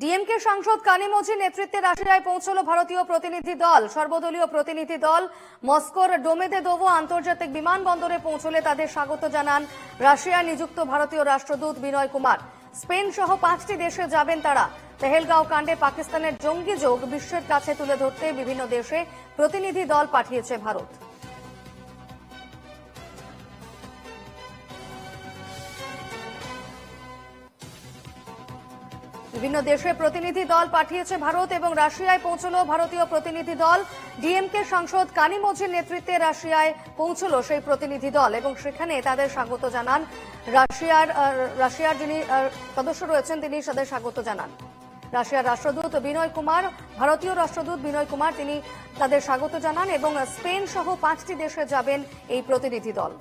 ডিএমকে সাংসদ কানিমোজির নেতৃত্বে রাশিয়ায় পৌঁছলো ভারতীয় প্রতিনিধি দল। সর্বদলীয় প্রতিনিধি দল মস্কোর ডোমেদেদোভো আন্তর্জাতিক বিমানবন্দরে পৌঁছলে তাদের স্বাগত জানান রাশিয়ায় নিযুক্ত ভারতীয় রাষ্ট্রদূত বিনয় কুমার। স্পেন সহ পাঁচটি দেশে যাবেন তারা। তেহেলগাঁও কাণ্ডে পাকিস্তানের জঙ্গি যোগ বিশ্বের কাছে তুলে ধরতে বিভিন্ন দেশে প্রতিনিধি দল পাঠিয়েছে ভারত। বিভিন্ন দেশে প্রতিনিধি দল পাঠিয়েছে ভারত এবং রাশিয়ায় পৌঁছলো ভারতীয় প্রতিনিধি দল। ডিএমকে সাংসদ কানিমোজির নেতৃত্বে রাশিয়ায় পৌঁছলো সেই প্রতিনিধি দল এবং সেখানে তাদের স্বাগত জানান রাশিয়ার রাশিয়ার যিনি সদস্য রয়েছেন তিনি তাদের স্বাগত জানান। রাশিয়ার রাষ্ট্রদূত বিনয় কুমার, ভারতীয় রাষ্ট্রদূত বিনয় কুমার তিনি তাদের স্বাগত জানান এবং স্পেন সহ পাঁচটি দেশে যাবেন এই প্রতিনিধি দল।